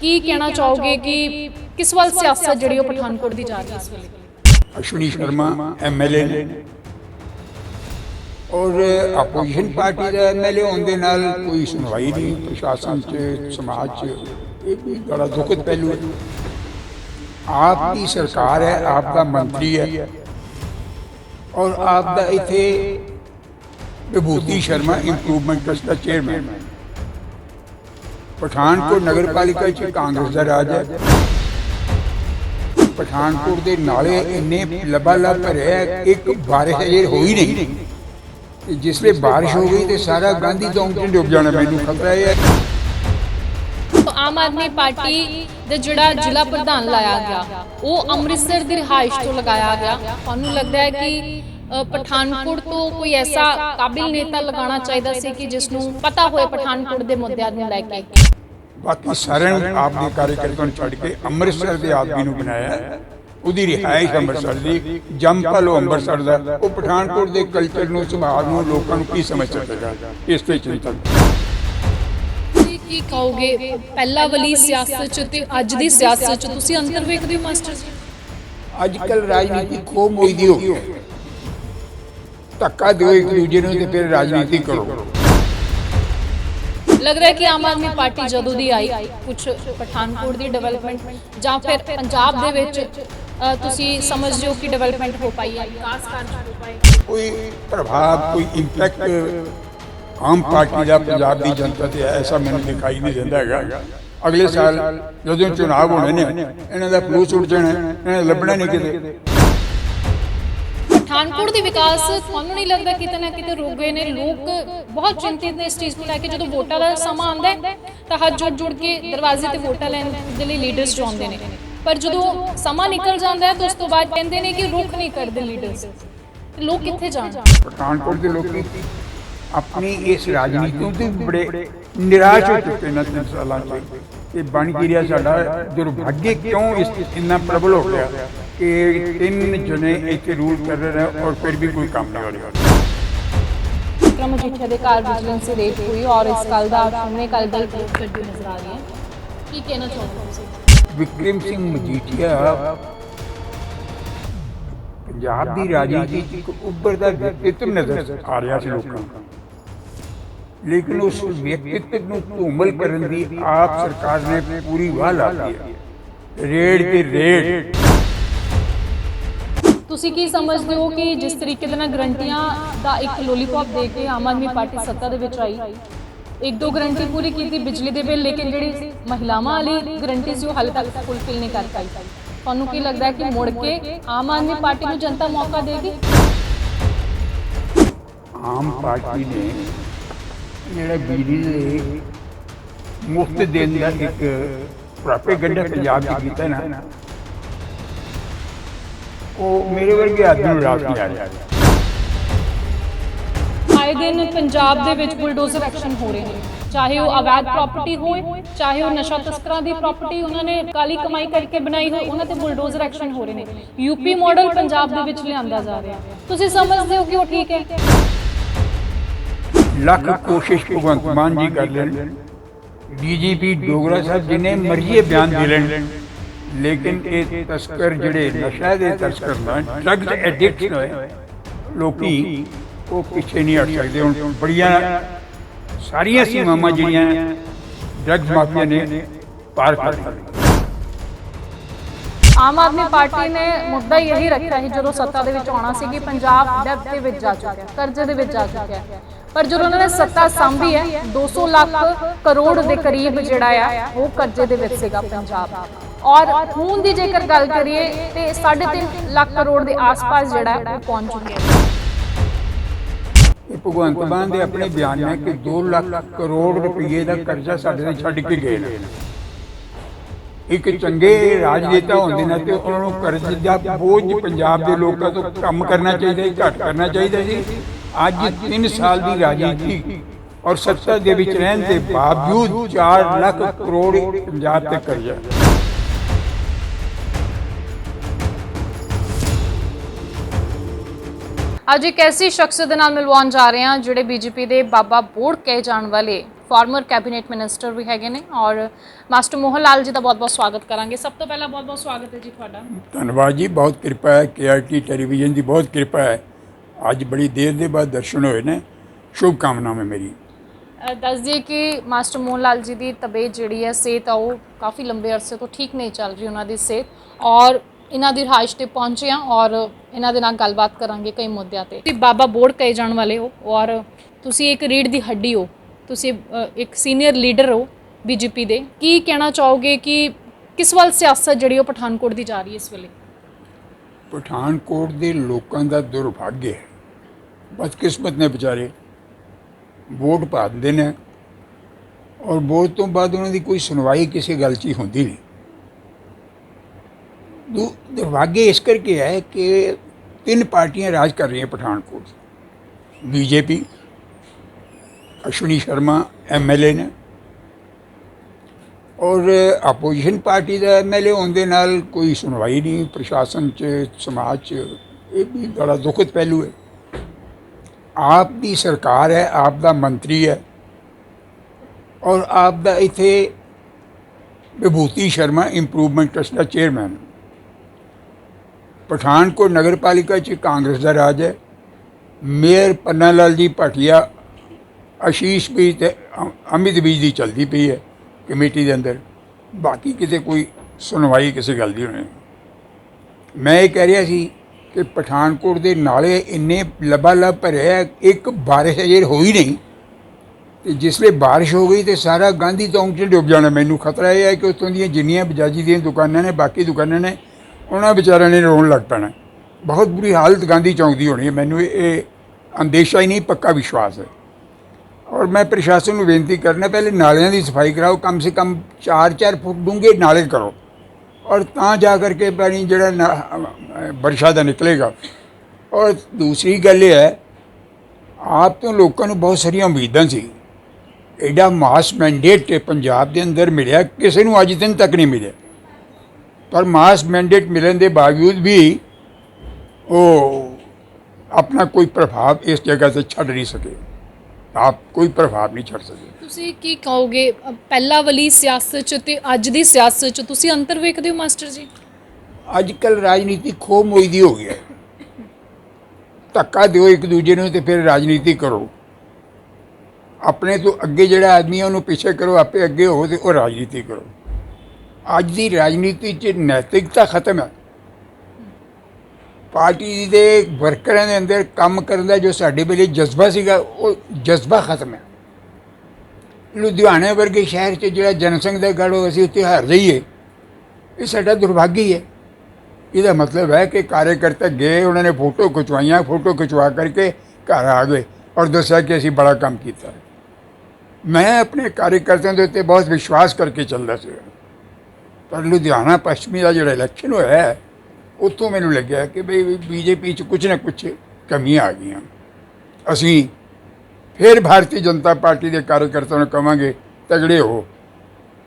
ਕੀ ਕਹਿਣਾ ਚਾਹੋਗੇ ਕਿ ਕਿਸ ਵੱਲ ਸਿਆਸਤ ਜਿਹੜੀ ਉਹ ਪਠਾਨਕੋਟ ਦੀ ਜਾ ਰਹੀ ਹੈ ਇਸ ਵੇਲੇ? ਅਸ਼ਵਨੀ ਸ਼ਰਮਾ ਐਮਐਲਏ ਨੇ ਔਰ ਆਪੋਜੀਸ਼ਨ ਪਾਰਟੀ ਦਾ ਐਮਐਲਏ ਹੋਣ ਦੇ ਨਾਲ ਕੋਈ ਸੁਣਵਾਈ ਨਹੀਂ ਪ੍ਰਸ਼ਾਸਨ 'ਚ ਸਮਾਜ 'ਚ ਇਹ ਵੀ ਬੜਾ ਦੁਖਦ ਪਹਿਲੂ ਹੈ। ਆਪ ਦੀ ਸਰਕਾਰ ਹੈ ਆਪ ਦਾ ਮੰਤਰੀ ਹੈ। ਔਰ ਆਪ ਦਾ ਇੱਥੇ ਵਿਭੂਤੀ ਸ਼ਰਮਾ ਇੰਪਰੂਵਮੈਂਟ ਟਰਸਟ ਦਾ ਚੇਅਰਮੈਨ ਪਠਾਨਕੋਟ ਨਗਰਪਾਲਿਕਾ 'ਚ ਕਾਂਗਰਸ ਦਾ ਰਾਜ ਹੈ। ਪਠਾਨਕੋਟ ਦੇ ਨਾਲੇ ਇੰਨੇ ਲਬਾਲਬ ਭਰੇ ਇੱਕ ਬਾਰਿਸ਼ ਅਜੇ ਹੋਈ ਨਹੀਂ। ਤੇ ਜਿਸ ਵੇਲੇ ਬਾਰਿਸ਼ ਹੋ ਗਈ ਤੇ ਸਾਰਾ ਗਾਂਧੀ ਚੌਂਕ 'ਚ ਡੁੱਬ ਜਾਣਾ, ਮੈਨੂੰ ਖਤਰਾ ਹੈ। ਆਮ ਆਦਮੀ ਪਾਰਟੀ ਦਾ ਜਿਹੜਾ ਜ਼ਿਲ੍ਹਾ ਪ੍ਰਧਾਨ ਲਾਇਆ ਗਿਆ, ਉਹ ਅੰਮ੍ਰਿਤਸਰ ਦੀ ਰਿਹਾਇਸ਼ ਤੋਂ ਲਗਾਇਆ ਗਿਆ। ਤੁਹਾਨੂੰ ਲੱਗਦਾ ਹੈ ਕਿ ਪਠਾਨਕੋਟ ਤੋਂ ਕੋਈ ਐਸਾ ਕਾਬਿਲ ਨੇਤਾ ਲਗਾਉਣਾ ਚਾਹੀਦਾ ਸੀ ਕਿ ਜਿਸ ਨੂੰ ਪਤਾ ਹੋਏ ਪਠਾਨਕੋਟ ਦੇ ਮੁੱਦਿਆਂ ਨੂੰ ਲੈ ਕੇ? ਬਾਕੀ ਸਾਰਿਆਂ ਨੂੰ ਆਪ ਦੇ ਕਾਰਜਕਰਤਾਵਾਂ ਨੂੰ ਛੱਡ ਕੇ ਅੰਮ੍ਰਿਤਸਰ ਦੇ ਆਦਮੀ ਨੂੰ ਬਣਾਇਆ। ਉਹਦੀ ਰਿਹਾਇਸ਼ ਅੰਮ੍ਰਿਤਸਰ ਦੀ ਜੰਮਪਲ ਉਹ ਅੰਮ੍ਰਿਤਸਰ ਦਾ ਉਹ ਪਠਾਨਕੋਟ ਦੇ ਕਲਚਰ ਨੂੰ ਸੁਭਾਅ ਨੂੰ ਲੋਕਾਂ ਨੂੰ ਕੀ ਸਮਝ ਸਕੇਗਾ ਇਸ ਤੇ ਤੁਸੀਂ ਕੀ ਕਹੋਗੇ? ਪਹਿਲਾ ਵਾਲੀ ਸਿਆਸਤ ਚ ਤੇ ਅੱਜ ਦੀ ਸਿਆਸਤ ਚ ਤੁਸੀਂ ਅੰਤਰ ਵੇਖਦੇ ਹੋ ਮਾਸਟਰ ਜੀ? ਅੱਜ ਕੱਲ ਰਾਜਨੀਤੀ ਖੋ ਮੋਈ ਦੀ ਹੋ ਗਈ ਹੈ। ਧੱਕਾ ਦਿਓ ਇੱਕ ਦੂਜੇ ਨੂੰ ਤੇ ਫਿਰ ਰਾਜਨੀਤੀ ਕਰੋ। ਲੱਗ ਰਿਹਾ ਕਿ ਆਮ ਆਦਮੀ ਪਾਰਟੀ ਜਦੋਂ ਦੀ ਆਈ ਕੁਝ ਪਠਾਨਕੋਟ ਦੀ ਡਿਵੈਲਪਮੈਂਟ ਜਾਂ ਫਿਰ ਪੰਜਾਬ ਦੇ ਵਿੱਚ ਤੁਸੀਂ ਸਮਝਦੇ ਹੋ ਕਿ ਡਿਵੈਲਪਮੈਂਟ ਹੋ ਪਾਈ ਹੈ? ਵਿਕਾਸ ਕਾਰਜ ਹੋ ਪਾਏ। ਕੋਈ ਪ੍ਰਭਾਵ ਕੋਈ ਇੰਪੈਕਟ ਆਮ ਪਾਰਟੀ ਦਾ ਪੰਜਾਬ ਦੀ ਜਨਤਾ ਤੇ ਐਸਾ ਮੈਨੂੰ ਦਿਖਾਈ ਨਹੀਂ ਦਿੰਦਾ ਹੈਗਾ। ਅਗਲੇ ਸਾਲ ਜਦੋਂ ਚੁਣਾਵ ਹੋਣੇ ਨੇ ਇਹਨਾਂ ਦਾ ਫਲੂਸ ਉੱਡ ਜਾਣਾ ਇਹਨਾਂ ਨੇ ਲੱਭਣਾ ਨਹੀਂ ਕਿਤੇ। ਪਠਾਨਕੋਟ ਦੇ ਵਿਕਾਸ ਤੁਹਾਨੂੰ ਨਹੀਂ ਲੱਗਦਾ ਕਿਤੇ ਨਾ ਕਿਤੇ ਰੁਕ ਗਏ ਨੇ। ਲੋਕ ਬਹੁਤ ਚਿੰਤਿਤ ਨੇ ਇਸ ਚੀਜ਼ ਨੂੰ ਲੈ ਕੇ। ਜਦੋਂ ਵੋਟਾਂ ਦਾ ਸਮਾਂ ਆਉਂਦਾ ਹੈ, ਤਾਂ ਹੱਥ ਜੋੜ ਜੋੜ ਕੇ ਦਰਵਾਜ਼ੇ ਤੇ ਵੋਟਾਂ ਲੈਣ ਦੇ ਲਈ ਲੀਡਰਸ ਜੋ ਆਉਂਦੇ ਨੇ। ਪਰ ਜਦੋਂ ਸਮਾਂ ਨਿਕਲ ਜਾਂਦਾ ਹੈ, ਤਾਂ ਉਸ ਤੋਂ ਬਾਅਦ ਕਹਿੰਦੇ ਨੇ ਕਿ ਰੁਖ ਨਹੀਂ ਕਰਦੇ ਲੀਡਰਸ ਲੋਕ ਕਿੱਥੇ ਜਾਣ? ਪਠਾਨਕੋਟ ਦੇ ਲੋਕੀ ਆਪਣੀ ਇਸ ਰਾਜਨੀਤੀ ਤੋਂ ਤੇ ਬੜੇ ਨਿਰਾਸ਼ ਹੋ ਚੁੱਕੇ ਨੇ ਤਿੰਨ ਸਾਲਾਂ ਚ। ਇਹ ਬਣ ਕੀ ਰਿਹਾ ਸਾਡਾ? ਦੁਰਭਾਗਯ ਕਿਉਂ ਇਸ ਇੰਨਾ ਪ੍ਰਬਲ ਹੋ ਗਿਆ? ਕਿ ਤਿੰਨ ਜਣੇ ਇੱਥੇ ਰੂਲ ਕਰ ਰਹੇ ਨੇ ਔਰ ਫਿਰ ਵੀ ਕੋਈ ਕੰਮ ਨਹੀਂ ਹੋ ਰਿਹਾ। ਵਿਕਰਮ ਮਜੀਠੀਆ ਦੇ ਘਰ ਵਿਜੀਲੈਂਸ ਦੀ ਰੇਡ ਹੋਈ ਔਰ ਇਸ ਕੱਲ ਦਾ ਸਾਹਮਣੇ ਕੱਲ ਦਾ ਰਿਪੋਰਟ ਕਰਦੀ ਨਜ਼ਰ ਆ ਰਹੀ ਹੈ। ਕੀ ਕਹਿਣਾ ਚਾਹੁੰਦੇ ਹੋ ਤੁਸੀਂ? ਵਿਕਰਮ ਸਿੰਘ ਮਜੀਠੀਆ ਪੰਜਾਬ ਦੀ ਰਾਜਨੀਤੀ ਚ ਇੱਕ ਉੱਭਰਦਾ ਵਿਅਕਤੀਤਵ ਨਜ਼ਰ ਆ ਰਿਹਾ ਸੀ ਲੋਕਾਂ ਨੂੰ। ਲੇਕਿਨ ਉਸ ਵਿਅਕਤੀਤਵ ਨੂੰ ਧੂਮਲ ਕਰਨ ਦੀ ਆਪ ਸਰਕਾਰ ਨੇ ਪੂਰੀ ਵਾਹ ਲਾ ਦਿੱਤੀ ਹੈ। ਰੇਡ ਤੇ ਰੇਡ। ਤੁਸੀਂ ਕੀ ਸਮਝਦੇ ਹੋ ਕਿ ਜਿਸ ਤਰੀਕੇ ਦੇ ਨਾਲ ਗਰੰਟੀਆਂ ਦਾ ਇੱਕ ਲੋਲੀਪੌਪ ਦੇ ਕੇ ਆਮ ਆਦਮੀ ਪਾਰਟੀ ਸੱਤਾ ਦੇ ਵਿੱਚ ਆਈ? ਇੱਕ ਦੋ ਗਰੰਟੀ ਪੂਰੀ ਕੀਤੀ ਬਿਜਲੀ ਦੇ ਬਿੱਲ, ਲੇਕਿਨ ਜਿਹੜੀ ਮਹਿਲਾਵਾਂ ਵਾਲੀ ਗਰੰਟੀ ਸੀ ਉਹ ਹਾਲੇ ਤੱਕ ਫੁੱਲਫਿਲ ਨਹੀਂ ਕਰ ਪਾਈ। ਤੁਹਾਨੂੰ ਕੀ ਲੱਗਦਾ ਹੈ ਕਿ ਮੁੜ ਕੇ ਆਮ ਆਦਮੀ ਪਾਰਟੀ ਨੂੰ ਜਨਤਾ ਮੌਕਾ ਦੇਗੀ? ਆਮ ਪਾਰਟੀ ਨੇ ਜਿਹੜਾ ਬਿਜਲੀ ਦੇ ਮੁਫਤ ਦੇਣ ਦਾ ਇੱਕ ਪ੍ਰੋਪੇਗੈਂਡਾ ਪੰਜਾਬ 'ਚ ਕੀਤਾ ਨਾ ਉਹ ਮੇਰੇ ਵਰਗੇ ਆਦਮੀ ਨੂੰ ਰਾਸ ਨਹੀਂ ਆ। ਰਿਹਾ ਆਏ ਦਿਨ ਪੰਜਾਬ ਦੇ ਵਿੱਚ ਬੁਲਡੋਜ਼ਰ ਐਕਸ਼ਨ ਹੋ ਰਹੇ ਨੇ। ਚਾਹੇ ਉਹ ਅਵੈਧ ਪ੍ਰਾਪਰਟੀ ਹੋਏ ਚਾਹੇ ਉਹ ਨਸ਼ਾ ਤਸਕਰਾਂ ਦੀ ਪ੍ਰਾਪਰਟੀ ਉਹਨਾਂ ਨੇ ਕਾਲੀ ਕਮਾਈ ਕਰਕੇ ਬਣਾਈ ਹੋਈ ਉਹਨਾਂ ਤੇ ਬੁਲਡੋਜ਼ਰ ਐਕਸ਼ਨ ਹੋ ਰਹੇ ਨੇ। ਯੂਪੀ ਮਾਡਲ ਪੰਜਾਬ ਦੇ ਵਿੱਚ ਲਿਆਂਦਾ ਜਾ ਰਿਹਾ। ਤੁਸੀਂ ਸਮਝਦੇ ਹੋ ਕਿ ਉਹ ਠੀਕ ਹੈ? ਲੱਖ ਕੋਸ਼ਿਸ਼ ਭਗਵੰਤ ਮਾਨ ਜੀ ਕਰ ਲੈਣ। ਡੀਜੀਪੀ ਡੋਗਰਾ ਸਾਹਿਬ ਜਿਨੇ ਮਰਜ਼ੀ ਬਿਆਨ ਦੇ ਲੈਣ। ਲੇਕਿਨ ਇਹ ਤਸਕਰ ਜਿਹੜੇ ਨਸ਼ਾ ਦੇ ਤਸਕਰ ਨੇ ਡਰੱਗਸ ਐਡਿਕਟ ਹੋਏ ਲੋਕੀ ਉਹ ਪਿੱਛੇ ਨਹੀਂ ਹਟ ਸਕਦੇ। ਹੁਣ ਬੜੀਆਂ ਸਾਰੀਆਂ ਸੀਮਾਵਾਂ ਜਿਹੜੀਆਂ ਡਰੱਗ ਮਾਫੀਆ ਨੇ ਪਾਰ ਕਰ ਦਿੱਤੀਆਂ। ਆਮ ਆਦਮੀ ਪਾਰਟੀ ਨੇ ਮੁੱਦਾ ਇਹੀ ਰੱਖਿਆ ਸੀ ਜਦੋਂ ਸੱਤਾ ਦੇ ਵਿੱਚ ਆਉਣਾ ਸੀ ਕਿ ਪੰਜਾਬ ਡੈਬ ਦੇ ਵਿੱਚ ਜਾ ਚੁੱਕਿਆ ਹੈ, ਕਰਜ਼ੇ ਦੇ ਵਿੱਚ ਜਾ ਚੁੱਕਿਆ। ਹੈ। ਪਰ ਜਦੋਂ ਉਹਨਾਂ ਨੇ ਸੱਤਾ ਸੰਭੀ ਹੈ 200 ਲੱਖ ਕਰੋੜ ਦੇ ਕਰੀਬ ਜਿਹੜਾ ਆ ਉਹ ਕਰਜ਼ੇ ਦੇ ਵਿੱਚ ਸੀਗਾ ਪੰਜਾਬ ਔਰ ਹੁਣ ਦੀ ਜੇਕਰ ਗੱਲ ਕਰੀਏ, ਤੇ 3.5 ਲੱਖ ਕਰੋੜ ਦੇ ਆਸ-ਪਾਸ ਜਿਹੜਾ ਉਹ ਪਹੁੰਚ ਚੁੱਕਿਆ ਹੈ। ਭਗਵੰਤ ਮਾਨ ਦੇ ਆਪਣੇ ਬਿਆਨ ਨੇ ਕਿ 2 ਲੱਖ ਕਰੋੜ ਰੁਪਏ ਦਾ ਕਰਜ਼ਾ ਸਾਡੇ ਤੇ ਛੱਡ ਕੇ ਗਏ ਨੇ। ਇੱਕ ਚੰਗੇ ਰਾਜਨੇਤਾ ਹੁੰਦੇ ਨੇ ਤੇ ਉਹਨਾਂ ਨੂੰ ਕਰਜ਼ ਦਾ ਬੋਝ ਪੰਜਾਬ ਦੇ ਲੋਕਾਂ ਤੋਂ ਕੰਮ ਕਰਨਾ ਚਾਹੀਦਾ ਸੀ ਘੱਟ ਕਰਨਾ ਚਾਹੀਦਾ ਸੀ ਅੱਜ 3 ਸਾਲ ਦੀ ਰਾਜਨੀਤੀ ਔਰ ਸੱਤਾ ਦੇ ਵਿੱਚ ਰਹਿਣ ਦੇ ਬਾਵਜੂਦ 4 ਲੱਖ ਕਰੋੜ ਪੰਜਾਬ ਤੇ ਕਰਜ਼ਾ। ਅੱਜ ਇੱਕ ਐਸੀ ਸ਼ਖਸ ਦੇ ਨਾਲ ਮਿਲਵਾਉਣ ਜਾ ਰਹੇ ਹਾਂ ਜਿਹੜੇ ਬੀਜੇਪੀ ਦੇ ਬਾਬਾ ਬੋੜ ਕਹੇ ਜਾਣ ਵਾਲੇ ਫਾਰਮਰ ਕੈਬਨਿਟ ਮਿਨਿਸਟਰ ਵੀ ਹੈਗੇ ਨੇ ਔਰ ਮਾਸਟਰ ਮੋਹਨ ਲਾਲ ਜੀ ਦਾ ਬਹੁਤ-ਬਹੁਤ ਸਵਾਗਤ ਕਰਾਂਗੇ। ਸਭ ਤੋਂ ਪਹਿਲਾਂ ਬਹੁਤ-ਬਹੁਤ ਸਵਾਗਤ ਹੈ ਜੀ ਤੁਹਾਡਾ। ਧੰਨਵਾਦ ਜੀ ਬਹੁਤ ਕਿਰਪਾ ਹੈ ਕੇਆਰਟੀ ਟੈਲੀਵਿਜ਼ਨ ਦੀ ਬਹੁਤ ਕਿਰਪਾ ਹੈ। ਅੱਜ ਬੜੀ ਦੇਰ ਦੇ ਬਾਅਦ ਦਰਸ਼ਨ ਹੋਏ ਨੇ। ਸ਼ੁਭ ਕਾਮਨਾਵਾਂ ਮੇਰੀ। ਦੱਸ ਦਈਏ ਕਿ ਮਾਸਟਰ ਮੋਹਨ ਲਾਲ ਜੀ ਦੀ ਤਬੀਅਤ ਜਿਹੜੀ ਹੈ ਸਿਹਤ ਉਹ ਕਾਫੀ ਲੰਬੇ ਅਰਸੇ ਤੋਂ ਠੀਕ ਨਹੀਂ ਚੱਲ ਰਹੀ ਉਹਨਾਂ ਦੀ ਸਿਹਤ। ਔਰ ਇਹਨਾਂ ਦੀ ਰਿਹਾਇਸ਼ ਤੇ ਪਹੁੰਚੇ ਹਾਂ ਔਰ ਇਹਨਾਂ ਦੇ ਨਾਲ ਗੱਲਬਾਤ ਕਰਾਂਗੇ ਕਈ ਮੁੱਦਿਆਂ ਤੇ। ਤੁਸੀਂ ਬਾਬਾ ਬੋੜ ਕਹੇ ਜਾਣ ਵਾਲੇ ਹੋ ਔਰ ਤੁਸੀਂ ਇੱਕ ਰੀੜ ਦੀ ਹੱਡੀ ਹੋ। ਤੁਸੀਂ ਇੱਕ ਸੀਨੀਅਰ ਲੀਡਰ ਹੋ ਬੀਜੇਪੀ ਦੇ। ਕੀ ਕਹਿਣਾ ਚਾਹੋਗੇ ਕਿ ਕਿਸ ਵੱਲ ਸਿਆਸਤ ਜਿਹੜੀ ਉਹ ਪਠਾਨਕੋਟ ਦੀ ਜਾ ਰਹੀ ਹੈ ਇਸ ਵੇਲੇ? ਪਠਾਨਕੋਟ ਦੇ ਲੋਕਾਂ ਦਾ ਦੁਰਭਾਗਯ ਹੈ। ਬਦਕਿਸਮਤ ਨੇ ਵਿਚਾਰੇ। ਵੋਟ ਪਾ ਦਿੰਦੇ ਨੇ। ਔਰ ਵੋਟ ਤੋਂ ਬਾਅਦ ਉਹਨਾਂ ਦੀ ਕੋਈ ਸੁਣਵਾਈ ਕਿਸੇ ਗੱਲ 'ਚ ਹੀ ਹੁੰਦੀ ਨਹੀਂ। ਦੁ ਦੁਰਭਾਗਯ ਇਸ ਕਰਕੇ ਹੈ ਕਿ ਤਿੰਨ ਪਾਰਟੀਆਂ ਰਾਜ ਕਰ ਰਹੀਆਂ ਪਠਾਨਕੋਟ। ਬੀਜੇਪੀ, ਅਸ਼ਵਨੀ ਸ਼ਰਮਾ ਐਮਐਲਏ ਨੇ। ਔਰ ਆਪੋਜੀਸ਼ਨ ਪਾਰਟੀ ਦਾ ਐਮਐਲਏ ਹੋਣ ਦੇ ਨਾਲ ਕੋਈ ਸੁਣਵਾਈ ਨਹੀਂ, ਪ੍ਰਸ਼ਾਸਨ 'ਚ, ਸਮਾਜ 'ਚ, ਇਹ ਵੀ ਬੜਾ ਦੁਖਦ ਪਹਿਲੂ ਹੈ। ਆਪ ਦੀ ਸਰਕਾਰ ਹੈ, ਆਪ ਦਾ ਮੰਤਰੀ ਹੈ। ਔਰ ਆਪ ਦਾ ਇੱਥੇ ਵਿਭੂਤੀ ਸ਼ਰਮਾ ਇੰਪਰੂਵਮੈਂਟ ਟਰਸਟ ਦਾ ਚੇਅਰਮੈਨ। ਪਠਾਨਕੋਟ ਨਗਰ ਪਾਲਿਕਾ 'ਚ ਕਾਂਗਰਸ ਦਾ ਰਾਜ ਹੈ। ਮੇਅਰ ਪੰਨਾ ਲਾਲ ਜੀ ਭਾਟੀਆ ਆਸ਼ੀਸ਼ ਵੀ ਤੇ ਅ- ਅਮਿਤ ਵੀ ਦੀ ਚਲਦੀ ਪਈ ਹੈ ਕਮੇਟੀ ਦੇ ਅੰਦਰ। ਬਾਕੀ ਕਿਤੇ ਕੋਈ ਸੁਣਵਾਈ ਕਿਸੇ ਗੱਲ ਦੀ ਹੋਣੀ ਮੈਂ ਇਹ ਕਹਿ ਰਿਹਾ ਸੀ ਕਿ ਪਠਾਨਕੋਟ ਦੇ ਨਾਲੇ ਇੰਨੇ ਲਬਾਲਬ ਭਰੇ ਹੈ ਇੱਕ ਬਾਰਿਸ਼ ਅਜੇ ਹੋਈ ਨਹੀਂ। ਤੇ ਜਿਸਲੇ ਬਾਰਿਸ਼ ਹੋ ਗਈ ਤੇ ਸਾਰਾ ਗਾਂਧੀ ਚੌਂਕ 'ਚ ਡੁੱਬ ਜਾਣਾ। ਮੈਨੂੰ ਖਤਰਾ ਇਹ ਹੈ ਕਿ ਉੱਥੋਂ ਦੀਆਂ ਜਿੰਨੀਆਂ ਬਜਾਜੀ ਦੀਆਂ ਦੁਕਾਨਾਂ ਨੇ, ਬਾਕੀ ਦੁਕਾਨਾਂ ਨੇ ਉਹਨਾਂ ਵਿਚਾਰਿਆਂ ਨੇ ਰੋਣ ਲੱਗ ਪੈਣਾ। ਬਹੁਤ ਬੁਰੀ ਹਾਲਤ ਗਾਂਧੀ ਚੌਂਕ ਦੀ ਹੋਣੀ ਹੈ। ਮੈਨੂੰ ਇਹ- ਇਹ ਅੰਦੇਸ਼ਾ ਹੀ ਨਹੀਂ, ਪੱਕਾ ਵਿਸ਼ਵਾਸ ਹੈ। ਔਰ ਮੈਂ ਪ੍ਰਸ਼ਾਸਨ ਨੂੰ ਬੇਨਤੀ ਕਰਨਾ, ਪਹਿਲੇ ਨਾਲਿਆਂ ਦੀ ਸਫ਼ਾਈ ਕਰਾਓ, ਕਮ ਸੇ ਕਮ 4-4 ਫੁੱਟ ਡੂੰਘੇ ਨਾਲੇ ਕਰੋ। ਔਰ ਤਾਂ ਜਾ ਕਰਕੇ ਪਾਣੀ ਜਿਹੜਾ ਨਾ- ਵਰਸ਼ਾ ਦਾ ਨਿਕਲੇਗਾ। ਔਰ ਦੂਸਰੀ ਗੱਲ ਇਹ ਹੈ, ਆਪ ਤੋਂ ਲੋਕਾਂ ਨੂੰ ਬਹੁਤ ਸਾਰੀਆਂ ਉਮੀਦਾਂ ਸੀ। ਐਡਾ ਮਾਸ ਮੈਂਡੇਟ ਪੰਜਾਬ ਦੇ ਅੰਦਰ ਮਿਲਿਆ, ਕਿਸੇ ਨੂੰ ਅੱਜ ਦਿਨ ਤੱਕ ਨਹੀਂ ਮਿਲਿਆ। ਪਰ ਮਾਸ ਮੈਂਡੇਟ ਮਿਲਣ ਦੇ ਬਾਵਜੂਦ ਵੀ ਉਹ ਆਪਣਾ ਕੋਈ ਪ੍ਰਭਾਵ ਇਸ ਜਗ੍ਹਾ ਤੇ ਛੱਡ ਨਹੀਂ ਸਕੇ। ਆਪ ਕੋਈ ਪ੍ਰਭਾਵ ਨਹੀਂ ਛੱਡ ਸਕੇ। ਤੁਸੀਂ ਕੀ ਕਹੋਗੇ? ਪਹਿਲਾਂ ਵਾਲੀ ਸਿਆਸਤ 'ਚ ਤੇ ਅੱਜ ਦੀ ਸਿਆਸਤ 'ਚ ਤੁਸੀਂ ਅੰਤਰ ਵੇਖਦੇ ਹੋ ਮਾਸਟਰ ਜੀ? ਅੱਜ ਕੱਲ ਰਾਜਨੀਤੀ ਖੋ ਮੋਈਦੀ ਹੋ ਗਈ ਹੈ। ਧੱਕਾ ਦਿਓ ਇੱਕ ਦੂਜੇ ਨੂੰ ਤੇ ਫਿਰ ਰਾਜਨੀਤੀ ਕਰੋ। ਆਪਣੇ ਤੋਂ ਅੱਗੇ ਜਿਹੜਾ ਆਦਮੀ ਹੈ ਉਹਨੂੰ ਪਿੱਛੇ ਕਰੋ ਆਪੇ ਅੱਗੇ ਹੋ ਤੇ ਉਹ ਰਾਜਨੀਤੀ ਕਰੋ। ਅੱਜ ਦੀ ਰਾਜਨੀਤੀ 'ਚ ਨੈਤਿਕਤਾ ਖਤਮ ਹੈ। ਪਾਰਟੀ ਦੇ ਵਰਕਰਾਂ ਦੇ ਅੰਦਰ ਕੰਮ ਕਰਨ ਦਾ ਜੋ ਸਾਡੇ ਵੇਲੇ ਜਜ਼ਬਾ ਸੀਗਾ, ਉਹ ਜਜ਼ਬਾ ਖਤਮ ਹੈ। ਲੁਧਿਆਣੇ ਵਰਗੇ ਸ਼ਹਿਰ 'ਚ ਜਿਹੜਾ ਜਨਸੰਘ ਦਾ ਗੜ੍ਹ ਅਸੀਂ ਉੱਥੇ ਹਾਰ ਰਹੀਏ ਇਹ ਸਾਡਾ ਦੁਰਭਾਗੀ ਹੈ। ਇਹਦਾ ਮਤਲਬ ਹੈ ਕਿ ਕਾਰਜਕਰਤਾ ਗਏ, ਉਹਨਾਂ ਨੇ ਫੋਟੋ ਖਿਚਵਾਈਆਂ, ਫੋਟੋ ਖਿਚਵਾ ਕਰਕੇ ਘਰ ਆ ਗਏ ਔਰ ਦੱਸਿਆ ਕਿ ਅਸੀਂ ਬੜਾ ਕੰਮ ਕੀਤਾ। ਮੈਂ ਆਪਣੇ ਕਾਰਜਕਰਤਾਵਾਂ ਦੇ ਉੱਤੇ ਬਹੁਤ ਵਿਸ਼ਵਾਸ ਕਰਕੇ ਚੱਲਦਾ ਸੀ। ਪਰ ਲੁਧਿਆਣਾ ਪੱਛਮੀ ਦਾ ਜਿਹੜਾ ਇਲੈਕਸ਼ਨ ਹੋਇਆ ਹੈ, ਉੱਥੋਂ ਮੈਨੂੰ ਲੱਗਿਆ ਕਿ ਬਈ ਬੀਜੇਪੀ 'ਚ ਕੁਝ ਨਾ ਕੁਝ ਕਮੀਆਂ ਆ ਗਈਆਂ। ਅਸੀਂ ਫਿਰ ਭਾਰਤੀ ਜਨਤਾ ਪਾਰਟੀ ਦੇ ਕਾਰਜਕਰਤਾ ਨੂੰ ਕਵਾਂਗੇ ਤਗੜੇ ਹੋ।